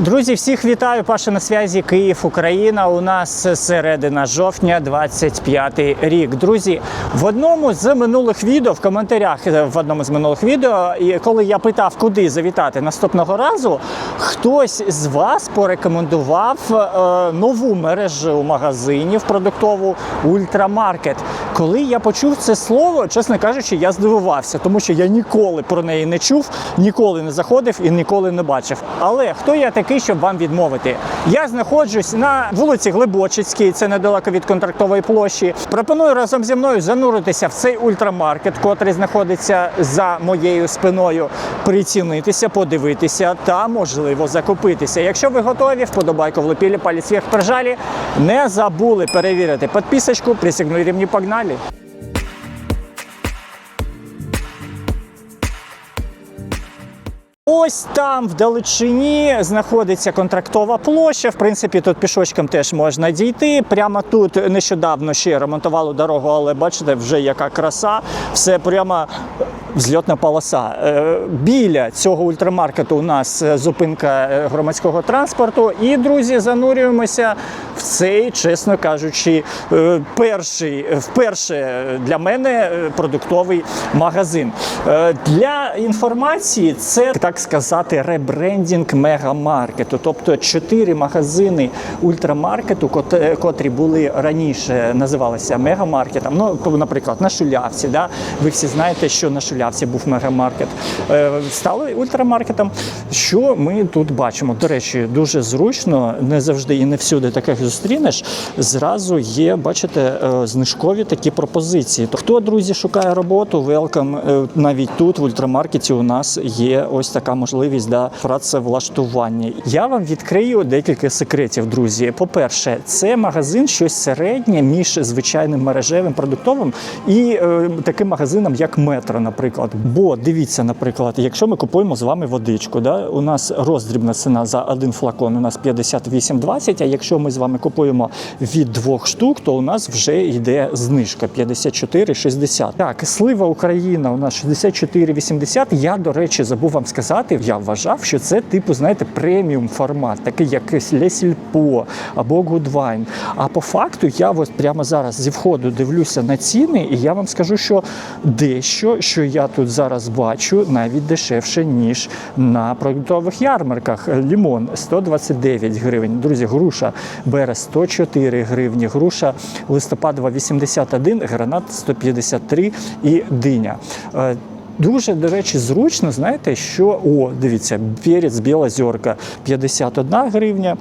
Друзі, всіх вітаю. Паша на зв'язі Київ, Україна. У нас середина жовтня, 25 рік. Друзі, в одному з минулих відео, в коментарях е, в одному з минулих відео, і коли я питав, куди завітати наступного разу, хтось з вас порекомендував е, нову мережу магазинів продуктову Ультрамаркет. Коли я почув це слово, чесно кажучи, я здивувався, тому що я ніколи про неї не чув, ніколи не заходив і ніколи не бачив. Але хто я такий, щоб вам відмовити? Я знаходжусь на вулиці Глибочицькій, це недалеко від контрактової площі. Пропоную разом зі мною зануритися в цей ультрамаркет, котрий знаходиться за моєю спиною, прицінитися, подивитися та можливо закупитися. Якщо ви готові, вподобайку влепили, палець вверх прижалі. Не забули перевірити підписочку, присягнули рівні погнали. Ось там в далечині знаходиться контрактова площа. В принципі, тут пішочком теж можна дійти. Прямо тут нещодавно ще ремонтували дорогу, але бачите, вже яка краса. Все прямо взльотна полоса. Е, Біля цього ультрамаркету у нас е, зупинка е, громадського транспорту. І, друзі, занурюємося в цей, чесно кажучи, перший вперше для мене продуктовий магазин. Для інформації це так сказати ребрендінг мегамаркету, тобто чотири магазини ультрамаркету, котрі були раніше називалися мегамаркетом. Ну, наприклад, на Шулявці. Да? Ви всі знаєте, що на Шулявці був мегамаркет. Е, Стали ультрамаркетом. Що ми тут бачимо? До речі, дуже зручно, не завжди і не всюди таких зустрінеш. Зразу є, бачите, е, знижкові такі пропозиції. То хто, друзі, шукає роботу, велкам навіть тут в ультрамаркеті у нас є ось така можливість для працевлаштування. Я вам відкрию декілька секретів, друзі. По-перше, це магазин щось середнє між звичайним мережевим продуктовим і е, таким магазином, як метро, наприклад. Бо дивіться, наприклад, якщо ми купуємо з вами водичку, да, у нас роздрібна ціна за один флакон у нас 58,20, А якщо ми з вами купуємо від двох штук, то у нас вже йде знижка 54,60. Так, слива Україна у нас 64,80. Я, до речі, забув вам сказати, я вважав, що це типу, знаєте, преміум формат, такий як Лесільпо або Гудвайн. А по факту я ось прямо зараз зі входу дивлюся на ціни, і я вам скажу, що дещо, що я тут зараз бачу, навіть дешевше, ніж на продуктових ярмарках. Лімон 129 гривень. Друзі, груша бере 104 гривні, груша листопадова 81, гранат 153 і диня. Е, Дуже, до речі, зручно, знаєте, що о, дивіться, перець біла зірка 51 гривня.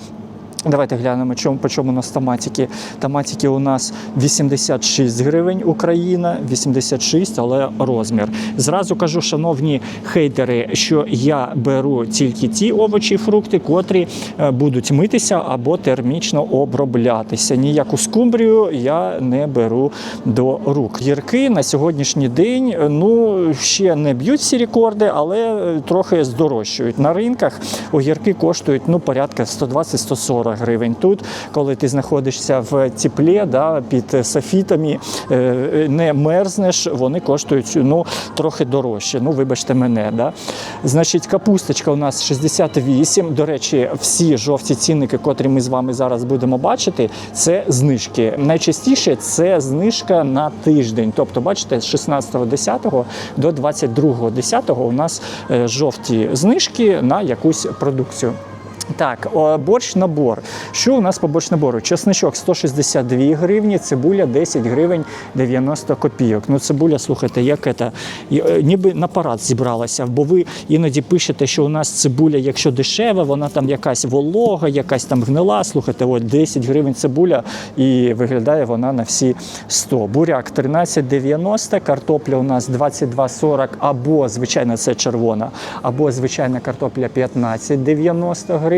Давайте глянемо, чому, по чому у нас томатики. Томатики у нас 86 гривень Україна, 86, але розмір. Зразу кажу, шановні хейтери, що я беру тільки ті овочі і фрукти, котрі е, будуть митися або термічно оброблятися. Ніяку скумбрію я не беру до рук. Гірки на сьогоднішній день е, ну ще не б'ють ці рекорди, але е, трохи здорожчують. На ринках огірки коштують ну порядка 120-140 гривень. Тут, коли ти знаходишся в теплі, да, під софітами, е, не мерзнеш, вони коштують ну, трохи дорожче. Ну, вибачте мене. Да. Значить, капусточка у нас 68. До речі, всі жовті цінники, котрі ми з вами зараз будемо бачити, це знижки. Найчастіше це знижка на тиждень. Тобто, бачите, з 16.10 до 22.10 у нас е, жовті знижки на якусь продукцію. Так, борщ набор. Що у нас по борщ набору? Чесничок 162 гривні, цибуля 10 гривень 90 копійок. Ну, цибуля, слухайте, як це, е, ніби на парад зібралася, бо ви іноді пишете, що у нас цибуля, якщо дешева, вона там якась волога, якась там гнила. Слухайте, от 10 гривень цибуля і виглядає вона на всі 100. Буряк 13,90, картопля у нас 22,40 або, звичайно, це червона, або звичайна картопля 15,90 гривень.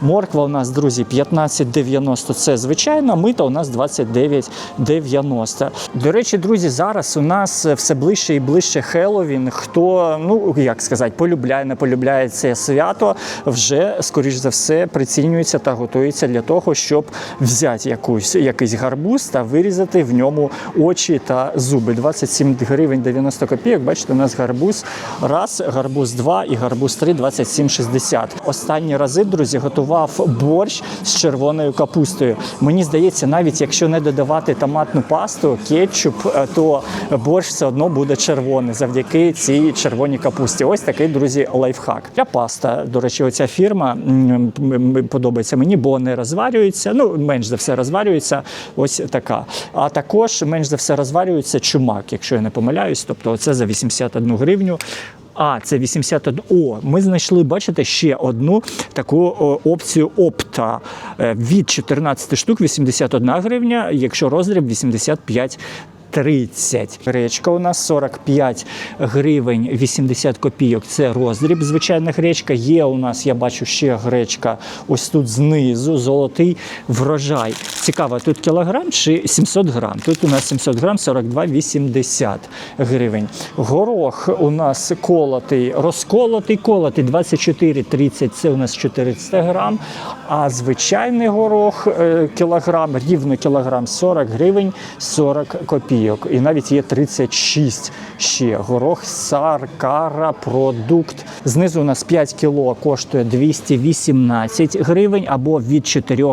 Морква у нас, друзі, 15,90 це звичайна, мита у нас 29,90. До речі, друзі, зараз у нас все ближче і ближче Хеллоуін. Хто, ну як сказати, полюбляє, не полюбляє це свято, вже, скоріш за все, прицінюється та готується для того, щоб взяти якусь, якийсь гарбуз та вирізати в ньому очі та зуби. 27 гривень 90 копійок. Бачите, у нас гарбуз раз, гарбуз 2 і гарбуз 3 27,60. Останні рази, друзі, готував борщ з червоною капустою. Мені здається, навіть якщо не додавати томатну пасту, кетчуп, е, то борщ все одно буде червоний завдяки цій червоній капусті. Ось такий, друзі, лайфхак. Для паста, до речі, оця фірма подобається мені, бо не розварюється. Ну, менш за все розварюється. Ось така. А також менш за все розварюється чумак, якщо я не помиляюсь. Тобто, це за 81 гривню. А, це 81. О, ми знайшли, бачите, ще одну таку опцію опта Е, від 14 штук 81 гривня, якщо роздріб 85 30. Гречка у нас 45 гривень 80 копійок. Це роздріб. Звичайна гречка. Є у нас, я бачу, ще гречка ось тут знизу, золотий врожай. Цікаво, тут кілограм чи 700 грам. Тут у нас 700 грам 42,80 гривень. Горох у нас колотий, розколотий, колотий 24,30. Це у нас 400 грам. А звичайний горох е, кілограм, рівно кілограм 40 гривень 40 копійок. І навіть є 36 ще. Горох Саркара продукт. Знизу у нас 5 кіло коштує 218 гривень або від 4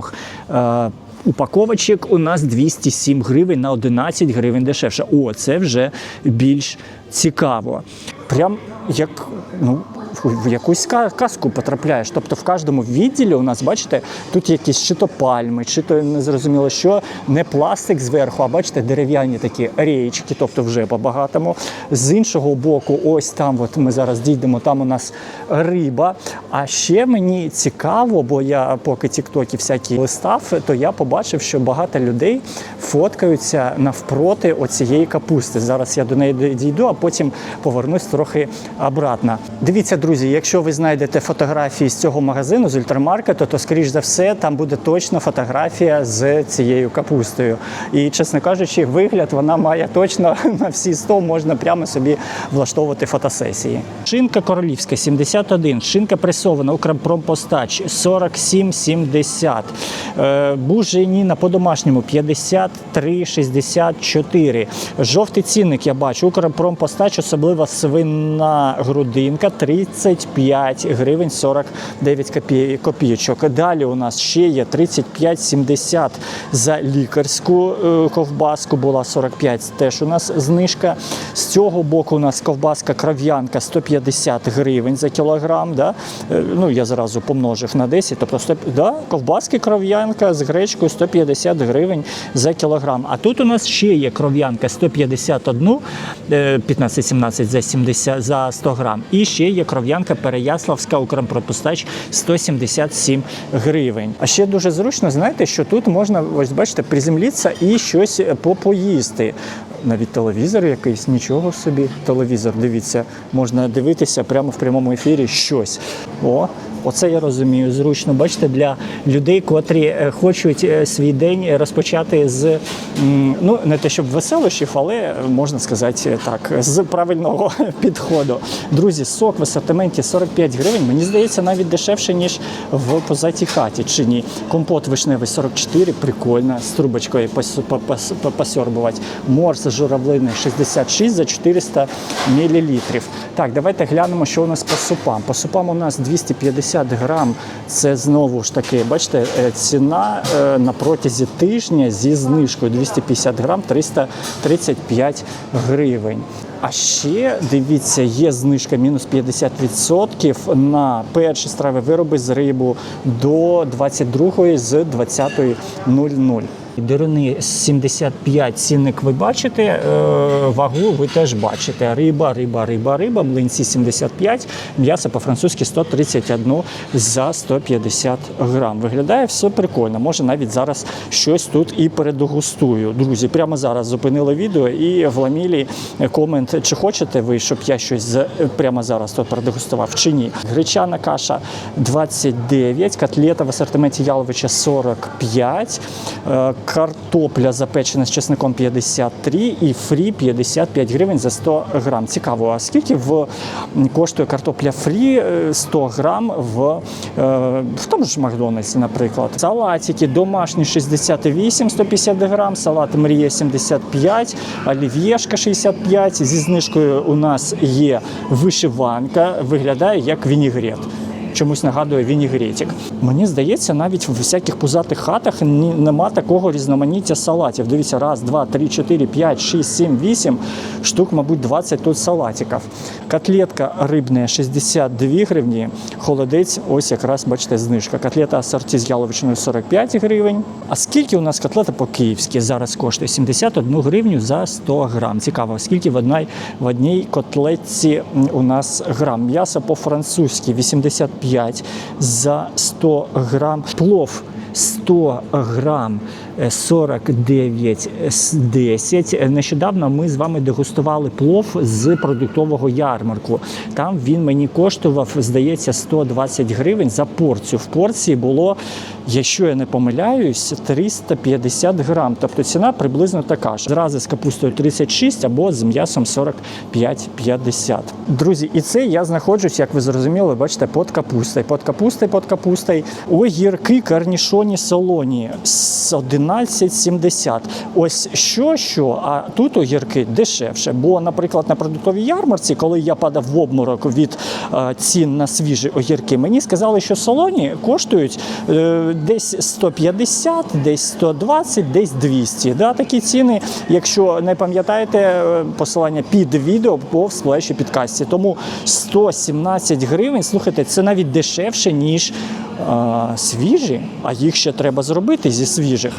е, упаковочок у нас 207 гривень на 11 гривень дешевше. О, це вже більш цікаво. Прям як ну. В якусь казку потрапляєш. Тобто в кожному відділі у нас, бачите, тут якісь чи то пальми, чи то не зрозуміло що, не пластик зверху, а бачите, дерев'яні такі річки, тобто вже по-багатому. З іншого боку, ось там, от ми зараз дійдемо, там у нас риба. А ще мені цікаво, бо я поки тіктоки всякі листав, то я побачив, що багато людей фоткаються навпроти оцієї капусти. Зараз я до неї дійду, а потім повернусь трохи обратно. Дивіться, друзі, якщо ви знайдете фотографії з цього магазину, з ультрамаркету, то скоріш за все там буде точно фотографія з цією капустою. І, чесно кажучи, вигляд вона має точно на всі 100, можна прямо собі влаштовувати фотосесії. Шинка королівська 71, шинка пресована Укрпромпостач 47,70. Е, Буженіна по-домашньому 53,64. Жовтий цінник я бачу. Укрпромпостач, особливо свина грудинка 35 гривень 49 копій- копійочок. Далі у нас ще є 35,70 за лікарську е, ковбаску. Була 45, теж у нас знижка. З цього боку у нас ковбаска кров'янка 150 гривень за кілограм. Да? Е, Ну, я зразу помножив на 10, тобто 100, да? ковбаски кров'янка з гречкою 150 гривень за кілограм. А тут у нас ще є кров'янка 151, е, 15-17 за 70 за 100 грам. І ще є кров'янка Переяславська Укрпропустач 177 гривень. А ще дуже зручно, знаєте, що тут можна, ось бачите, приземлітися і щось попоїсти. Навіть телевізор якийсь, нічого собі. Телевізор, дивіться, можна дивитися прямо в прямому ефірі щось. О, оце я розумію. Зручно. Бачите, для людей, котрі е, хочуть е, свій день розпочати з ну не те, щоб веселощів, але е, можна сказати так, з правильного підходу. Друзі, сок в асортименті 45 гривень. Мені здається, навіть дешевше, ніж в позатій хаті. Чи ні? Компот вишневий 44, прикольно, з трубочкою пос- по- пос- по- посьорбувати. Морс журавлиний 66 за 400 мл. Так, давайте глянемо, що у нас по супам. По супам у нас 250 грам. Це знову ж таки, бачите, е, ціна е, на протязі тижня зі знижкою 250 грам 335 гривень. А ще дивіться, є знижка мінус 50% на перші страви вироби з рибу до 22 з 20.00. Дируни 75 цінник ви бачите, е, вагу ви теж бачите. Риба, риба, риба, риба, млинці 75, м'ясо по-французьки 131 за 150 грам. Виглядає все прикольно. Може навіть зараз щось тут і передогустую. Друзі, прямо зараз зупинили відео і вламілі комент, чи хочете ви, щоб я щось прямо зараз тут передегустував, чи ні. Гречана каша 29, котлета в асортименті Яловича 45, е, картопля запечена з чесником 53 і фрі 55 гривень за 100 грам. Цікаво, а скільки в коштує картопля фрі е, 100 грам в, е, в тому ж Макдональдсі, наприклад. Салатики домашні 68 150 грам, салат Мрія 75, олів'єшка 65. Зі знижкою у нас є вишиванка, виглядає як вінігрет. Чомусь нагадує вінігретик. Мені здається, навіть в всяких пузатих хатах нема такого різноманіття салатів. Дивіться, раз, два, три, чотири, п'ять, шість, сім, вісім штук, мабуть, 20 тут салатиків. Котлетка рибна 62 гривні, холодець, ось якраз бачите, знижка. Котлета асорті з яловичиною 45 гривень. А скільки у нас котлета по-київськи зараз коштує? 71 гривню за 100 грам. Цікаво, скільки в одній, в одній котлетці у нас грам. М'ясо по-французьки 85 за 100 грам. Плов 100 грам е, 49 з 10. Е, Нещодавно ми з вами дегустували плов з продуктового ярмарку. Там він мені коштував, здається, 120 гривень за порцію. В порції було, якщо я не помиляюсь, 350 грам. Тобто ціна приблизно така ж. Зрази з капустою 36 або з м'ясом 45-50. Друзі, і це я знаходжусь, як ви зрозуміли, бачите, під капустою. Під капустою, під капустою. Огірки карнішоні солоні з 11,70. Ось що, що, а тут огірки дешевше. Бо, наприклад, на продуктовій ярмарці, коли я падав в обморок від е, цін на свіжі огірки, мені сказали, що солоні коштують е, десь 150, десь 120, десь 200. Да, такі ціни, якщо не пам'ятаєте, е, посилання під відео по сплеші підкасті. Тому 117 гривень, слухайте, це навіть дешевше, ніж свіжі, а їх ще треба зробити зі свіжих.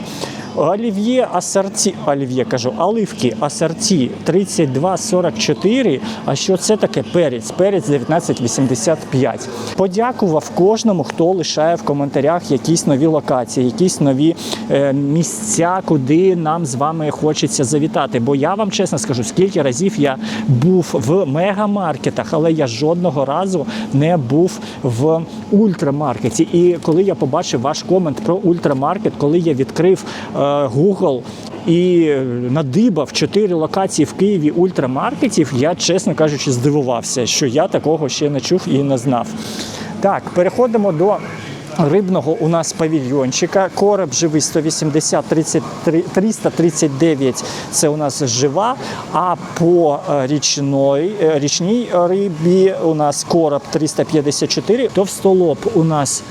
Олів'є асорті, олів'є кажу, оливки асорті 32,44. А що це таке? Перець? Перець 19,85. Подякував кожному, хто лишає в коментарях якісь нові локації, якісь нові е, місця, куди нам з вами хочеться завітати. Бо я вам чесно скажу, скільки разів я був в мегамаркетах, але я жодного разу не був в ультрамаркеті. І коли я побачив ваш комент про ультрамаркет, коли я відкрив е, Google і надибав чотири локації в Києві ультрамаркетів, я, чесно кажучи, здивувався, що я такого ще не чув і не знав. Так, переходимо до. Рибного у нас павільйончика, короб живий 180 33, 339 це у нас жива. А по е, річної, е, річній рибі у нас короб 354, товстолоб у нас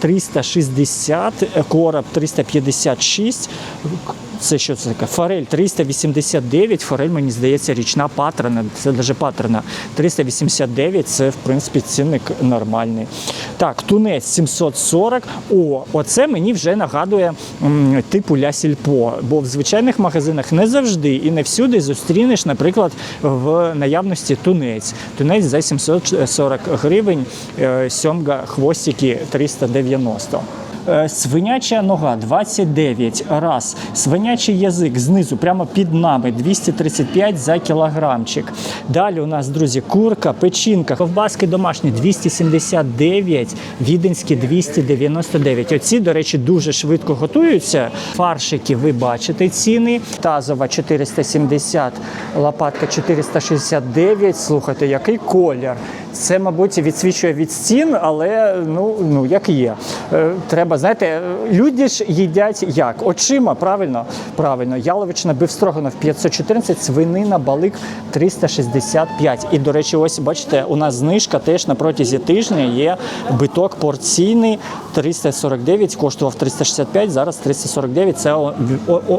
360, е, короб 356. Це що це таке? Форель 389. Форель, мені здається, річна патрона. Це навіть патрона. 389 це, в принципі, цінник нормальний. Так, тунець 740. О, оце мені вже нагадує м, типу ля сільпо. Бо в звичайних магазинах не завжди і не всюди зустрінеш, наприклад, в наявності тунець. Тунець за 740 гривень, е, сьомга хвостики 390. Е, Свиняча нога 29 раз. Свинячий язик знизу, прямо під нами 235 за кілограмчик. Далі у нас, друзі, курка, печінка, ковбаски домашні 279, віденські 299. Оці, до речі, дуже швидко готуються. Фаршики, ви бачите ціни. Тазова 470, лопатка 469. Слухайте, який колір. Це, мабуть, відсвічує від стін, але ну, ну як є. Е, Треба, знаєте, люди ж їдять як? Очима, правильно? Правильно. Яловичина бифстроганов 514, свинина, балик 365. І, до речі, ось бачите, у нас знижка теж на протязі тижня є биток порційний 349, коштував 365, зараз 349. Це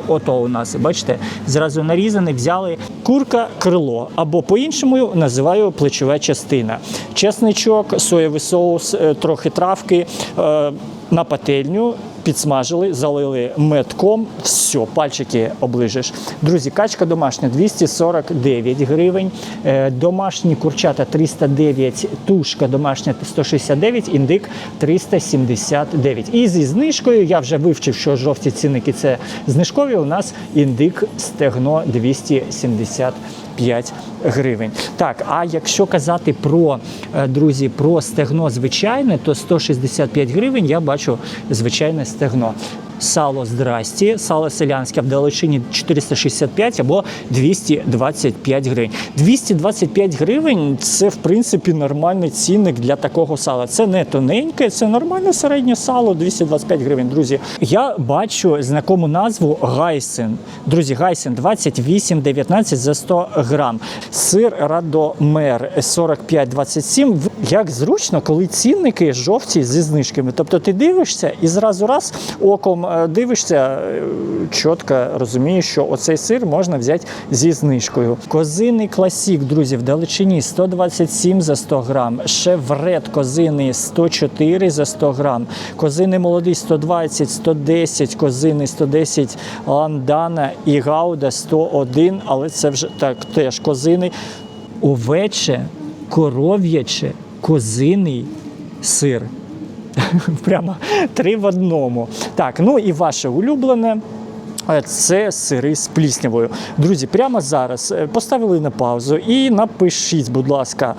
ото у нас. Бачите, зразу нарізаний, взяли курка крило, або по-іншому називаю плечова частина. Чесничок, соєвий соус, е, трохи травки. На пательню підсмажили, залили метком, все, пальчики оближеш. Друзі, качка домашня 249 гривень, е, домашні курчата 309, тушка домашня 169, індик 379. І зі знижкою я вже вивчив, що жовті цінники це знижкові. У нас індик стегно 275 гривень. Так, а якщо казати про е, друзі, про стегно звичайне, то 165 гривень я бачу звичайне стегно. externo. Сало здрасті, сало селянське в Далечині 465 або 225 гривень. 225 гривень це в принципі нормальний цінник для такого сала. Це не тоненьке, це нормальне середнє сало 225 гривень. Друзі, я бачу знакому назву Гайсен. Друзі, Гайсен 28,19 за 100 грам. Сир Радомер 45,27. Як зручно, коли цінники жовті зі знижками. Тобто ти дивишся і зразу раз оком е, дивишся, е, чітко розумієш, що оцей сир можна взяти зі знижкою. Козиний класік, друзі, в Далечині 127 за 100 грам. Шеврет козиний 104 за 100 грам. Козиний молодий 120, 110, козиний 110, ландана і гауда 101, але це вже так теж козиний. Овече, коров'яче, козиний сир. Прямо три в одному. Так, ну і ваше улюблене. е, Це сири з пліснявою. Друзі, прямо зараз е, поставили на паузу і напишіть, будь ласка,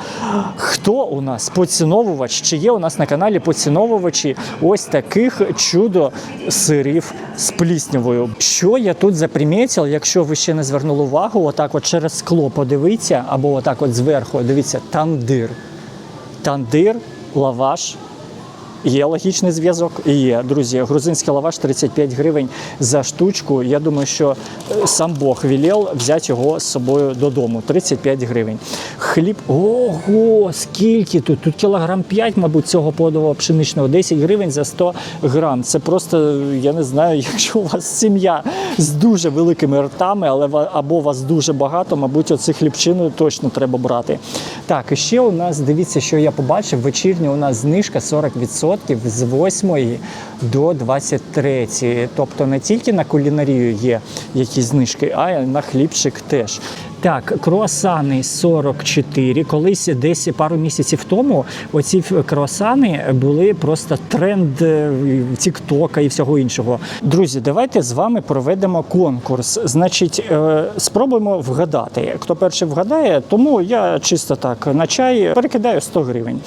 хто у нас поціновувач, чи є у нас на каналі поціновувачі ось таких чудо сирів з пліснявою. Що я тут запримітив, якщо ви ще не звернули увагу, отак от через скло подивіться, або отак от зверху, дивіться, тандир. Тандир, лаваш, Є логічний зв'язок? Є, друзі. Грузинський лаваш 35 гривень за штучку. Я думаю, що е, сам Бог велел взяти його з собою додому. 35 гривень. Хліб. Ого, скільки тут? Тут кілограм 5, мабуть, цього подового пшеничного, 10 гривень за 100 грам. Це просто, я не знаю, якщо у вас сім'я з дуже великими ртами, але або вас дуже багато, мабуть, оцю хлібчину точно треба брати. Так, і ще у нас, дивіться, що я побачив, вечірня у нас знижка 40% з 8 до 23. Тобто не тільки на кулінарію є якісь знижки, а й на хлібчик теж. Так, круасани 44. Колись десь пару місяців тому оці круасани були просто тренд е, Тіктока і всього іншого. Друзі, давайте з вами проведемо конкурс. Значить, е, спробуємо вгадати. Хто перший вгадає, тому я чисто так на чай перекидаю 100 гривень.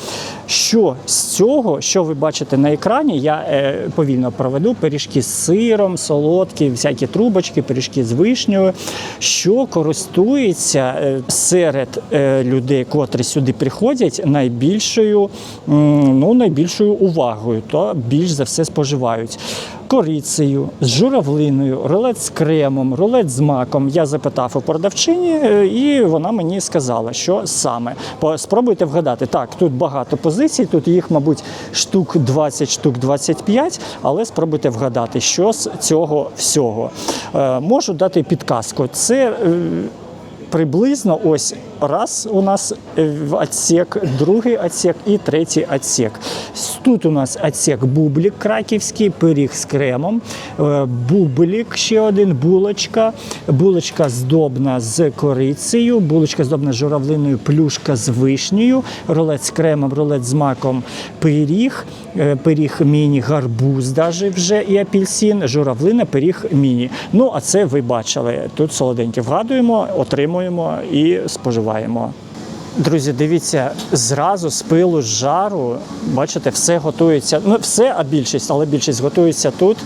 Що з цього, що ви бачите на екрані, я е, повільно проведу пиріжки з сиром, солодкі, всякі трубочки, пиріжки з вишнею, що користується е, серед е, людей, котрі сюди приходять, найбільшою, ну, найбільшою увагою, то більш за все споживають. Корицею, з журавлиною, рулет з кремом, рулет з маком. Я запитав у продавчині, е, і вона мені сказала, що саме. Спробуйте вгадати. Так, тут багато позицій, тут їх, мабуть, штук 20, штук 25, але спробуйте вгадати, що з цього всього. Можу дати підказку. Це. Приблизно ось раз у нас отсек, другий отсек і третій отсек. Тут у нас отсек бублік краківський, пиріг з кремом, е, бублік ще один, булочка, булочка здобна з корицею, булочка здобна з журавлиною, плюшка з вишнею, рулет з кремом, рулет з маком, пиріг, е, пиріг міні, гарбуз даже вже і апельсин, журавлина, пиріг міні. Ну, а це ви бачили. Тут солоденьке вгадуємо, отримуємо і споживаємо вживаємо. Друзі, дивіться, зразу з пилу з жару, бачите, все готується. Ну, все, а більшість, але більшість готується тут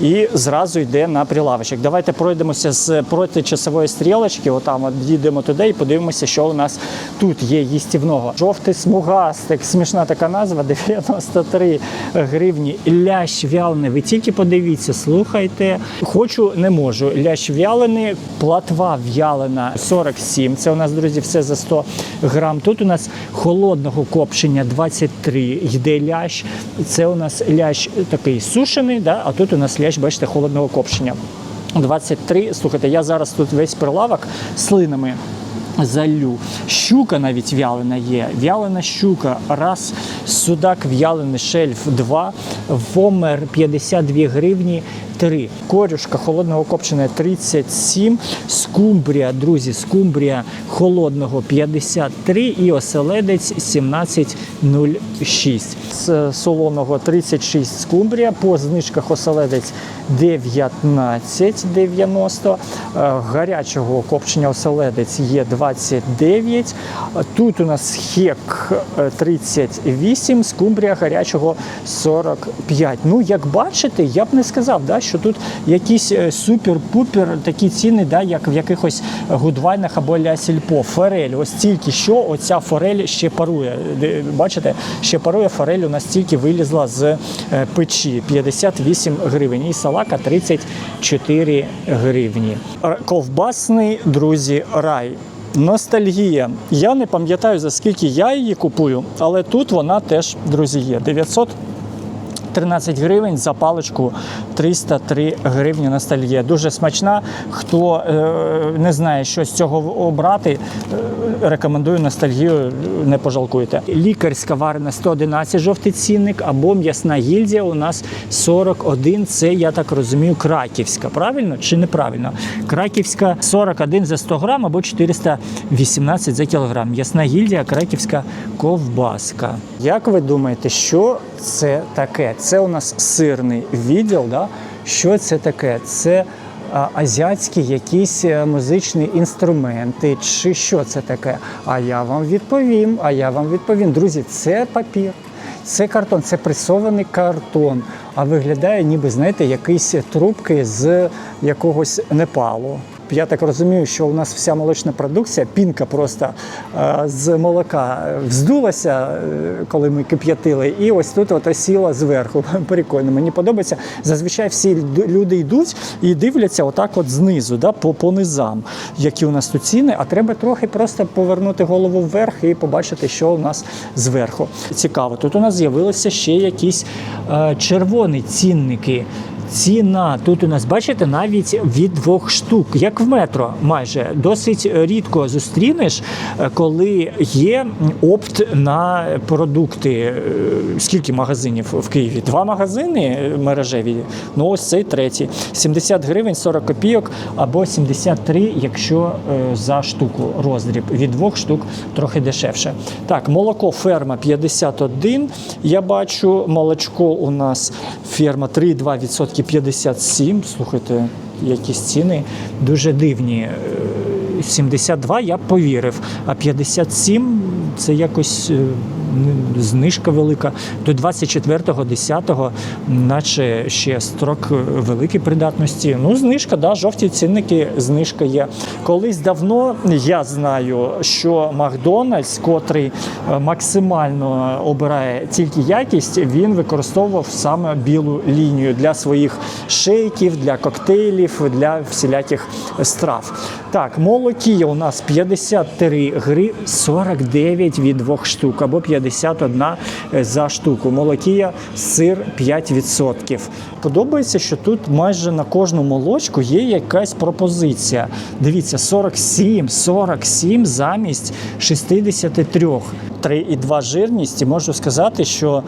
і зразу йде на прилавочок. Давайте пройдемося з проти часової стрілочки. Отам от їдемо туди і подивимося, що у нас тут є їстівного. Жовтий смугастик, смішна така назва, 93 гривні. Лящ вялений. Ви тільки подивіться, слухайте. Хочу, не можу. Лящ вялений, платва в'ялена 47. Це у нас, друзі, все за 100 грам. Тут у нас холодного копчення 23 йде лящ. Це у нас лящ такий сушений, да? а тут у нас лящ, бачите, холодного копчення. 23. Слухайте, я зараз тут весь прилавок слинами залю. Щука навіть вялена є. Вялена щука. Раз. Судак вялений шельф 2. Вомер 52 гривні. 3. Корюшка холодного копчення 37. Скумбрія, друзі, скумбрія холодного 53 і оселедець 17,06. З солоного 36 скумбрія. По знижках оселедець 19,90. Е, Гарячого копчення оселедець є 29. Тут у нас хек е, 38, скумбрія гарячого 45. Ну, як бачите, я б не сказав, да, що тут якісь е, супер-пупер такі ціни, да, як в якихось гудвайнах або ля сільпо. Форель, ось тільки що оця форель ще парує. Бачите, ще парує форель у нас тільки вилізла з е, печі 58 гривень. І салака 34 гривні. Ковбасний, друзі, рай. Ностальгія. Я не пам'ятаю за скільки я її купую, але тут вона теж, друзі, є. 900 13 гривень за паличку 303 гривні ностальгія. Дуже смачна. Хто е, не знає, що з цього обрати, е, рекомендую ностальгію, не пожалкуйте. Лікарська варена 111 жовтий цінник або м'ясна гільдія у нас 41. Це я так розумію, краківська. Правильно чи неправильно? Краківська 41 за 100 грам або 418 за кілограм. М'ясна гільдія, краківська ковбаска. Як ви думаєте, що це таке? Це у нас сирний відділ. Да? Що це таке? Це азіатські якісь е, музичні інструменти, чи що це таке? А я вам відповім. А я вам відповім. Друзі, це папір. Це картон, це пресований картон. А виглядає, ніби знаєте, якісь трубки з якогось Непалу. Я так розумію, що у нас вся молочна продукція, пінка просто е, з молока вздулася, е, коли ми кип'ятили, і ось тут от осіла зверху. Прикольно, мені подобається. Зазвичай всі люди йдуть і дивляться отак от знизу, да, по, по низам, які у нас тут ціни, а треба трохи просто повернути голову вверх і побачити, що у нас зверху. Цікаво, тут у нас з'явилися ще якісь е, червоні цінники. Ціна тут у нас, бачите, навіть від двох штук, як в метро, майже досить рідко зустрінеш, е, коли є опт на продукти. Е, Скільки магазинів в Києві? Два магазини мережеві. Ну ось цей третій. 70 гривень 40 копійок або 73, якщо е, за штуку роздріб. Від двох штук трохи дешевше. Так, молоко ферма 51. Я бачу, молочко у нас ферма 3,2% 57. Слухайте, якісь ціни дуже дивні. Е, 72 я повірив, а 57 це якось е, ну, знижка велика. До 24.10, наче ще строк великої придатності. Ну, знижка, да, жовті цінники, знижка є. Колись давно я знаю, що Макдональдс, котрий е, максимально обирає тільки якість, він використовував саме білу лінію для своїх шейків, для коктейлів, для всіляких страв. Так, молокія у нас 53 гри 49 від двох штук або 51 за штуку. Молокія сир 5%. Подобається, що тут майже на кожну молочку є якась пропозиція. Дивіться, 47, 47 замість 63. 3,2 жирність. І можу сказати, що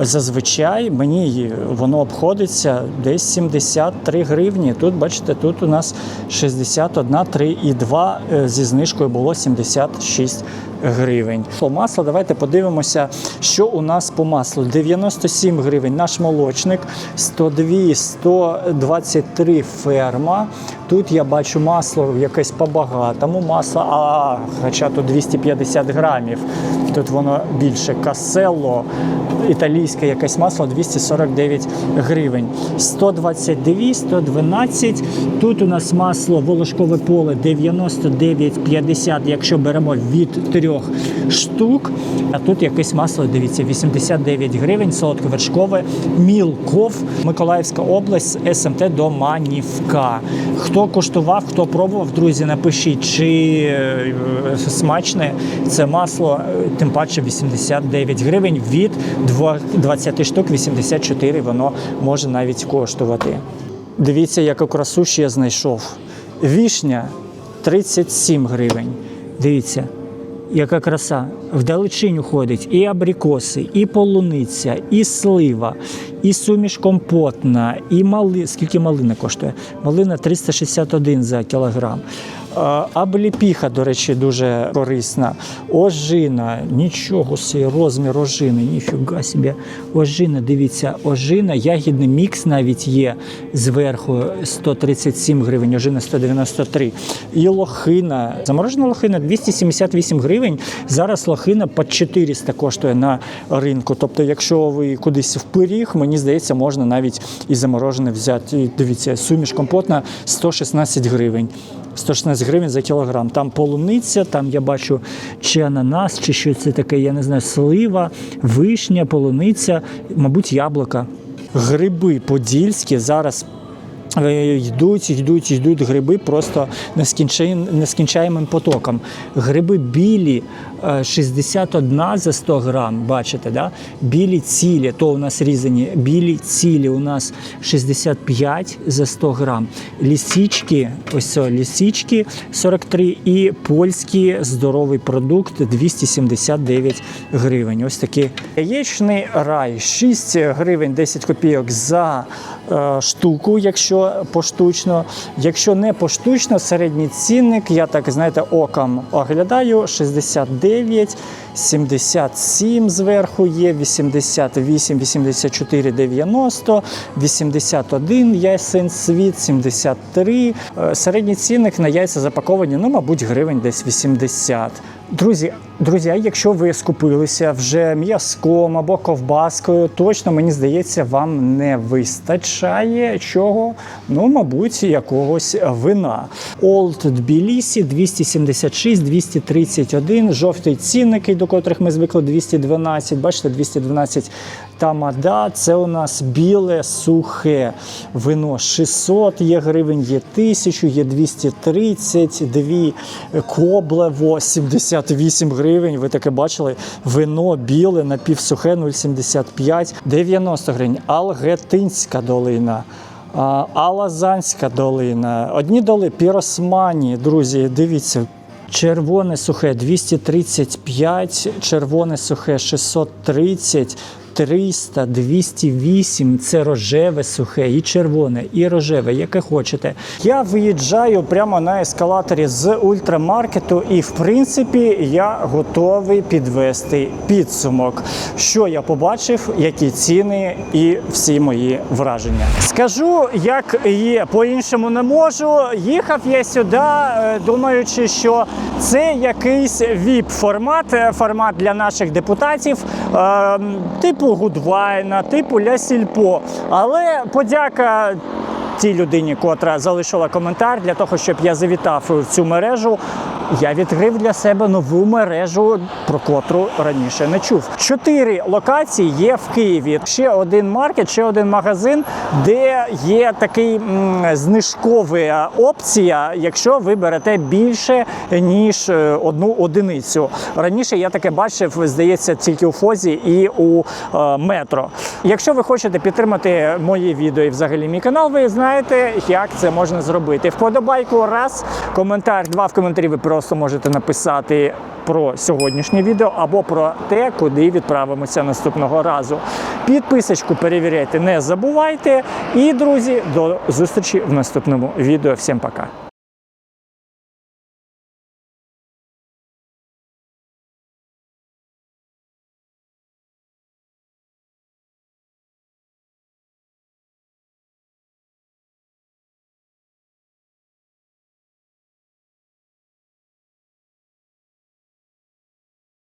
Зазвичай мені воно обходиться десь 73 гривні. Тут, бачите, тут у нас 61, 3,2 е, зі знижкою було 76 гривень. По маслу давайте подивимося, що у нас по маслу. 97 гривень наш молочник, 102, 123 ферма. Тут я бачу масло якесь по-багатому масло, а хоча тут 250 грамів. Тут воно більше касело, італійське якесь масло 249 гривень. 122, 112. Тут у нас масло волошкове поле 99,50, якщо беремо від трьох штук. А тут якесь масло, дивіться, 89 гривень, солодковершкове, Мілков, Миколаївська область, СМТ до Манівка. Хто куштував, хто пробував, друзі, напишіть, чи е, смачне це масло, е, тим паче 89 гривень від 20 штук 84 воно може навіть коштувати. Дивіться, яку красу ще я знайшов. Вішня 37 гривень. Дивіться, яка краса. Вдалечинь ходить і абрикоси, і полуниця, і слива, і суміш компотна, і мали. Скільки малина коштує? Малина 361 за кілограм. Абліпіха, до речі, дуже корисна. Ожина, нічого собі, розмір ожини, ніфіга собі. Ожина, дивіться, ожина, ягідний мікс навіть є зверху 137 гривень, ожина 193. І лохина, заморожена лохина 278 гривень. Зараз лохина по 400 коштує на ринку. Тобто, якщо ви кудись в пиріг, мені здається, можна навіть і заморожене взяти. І Дивіться, суміш компотна 116 гривень. 116 гривень за кілограм. Там полуниця, там я бачу чи ананас, чи що це таке, я не знаю, слива, вишня, полуниця, мабуть, яблука. Гриби подільські зараз. Е, Йдуть, йдуть, йдуть гриби просто нескінчаєм- нескінчаємим потоком. Гриби білі е, 61 за 100 грам, бачите, да? білі цілі, то у нас різані, білі цілі у нас 65 за 100 грам. Лісічки, ось це лісічки 43 і польський здоровий продукт 279 гривень. Ось такий яєчний рай 6 гривень 10 копійок за е, штуку, якщо поштучно. Якщо не поштучно, середній цінник, я так знаєте, оком оглядаю 69, 77 зверху є, 88, 84, 90, 81 ясен світ, 73. Е, Середній цінник на яйця запаковані, ну, мабуть, гривень десь 80. Друзі, друзі, якщо ви скупилися вже м'язком або ковбаскою, точно мені здається, вам не вистачає чого. Ну, мабуть, якогось вина. Old Tbilisi 276, 231, жовтий цінник, до котрих ми звикли 212. Бачите, 212 тамада. Це у нас біле сухе вино 600 є гривень, є 1000, є 232, коблево 70. 68 гривень. Ви таке бачили вино біле, напівсухе 0,75, 90 гривень. Алгетинська долина. Алазанська долина. Одні доли піросмані, друзі, дивіться. Червоне сухе 235, червоне сухе 630, 300, 208 це рожеве сухе, і червоне, і рожеве, яке хочете. Я виїжджаю прямо на ескалаторі з ультрамаркету, і в принципі я готовий підвести підсумок. Що я побачив, які ціни і всі мої враження. Скажу, як є, по-іншому не можу. Їхав я сюди, е, думаючи, що це якийсь vip формат формат для наших депутатів, е, типу Гудвайна, типу Ля Сільпо. Але подяка тій людині, котра залишила коментар для того, щоб я завітав в цю мережу. Я відкрив для себе нову мережу, про котру раніше не чув. Чотири локації є в Києві. Ще один маркет, ще один магазин, де є такий знижкова опція, якщо ви берете більше ніж е, одну одиницю. Раніше я таке бачив, здається, тільки у Фозі і у е, метро. Якщо ви хочете підтримати мої відео і взагалі мій канал, ви знаєте, як це можна зробити. Вподобайку раз, коментар два в коментарі ви просто можете написати про сьогоднішнє відео або про те, куди відправимося наступного разу. Підписочку перевіряйте, не забувайте. І, друзі, до зустрічі в наступному відео. Всім пока.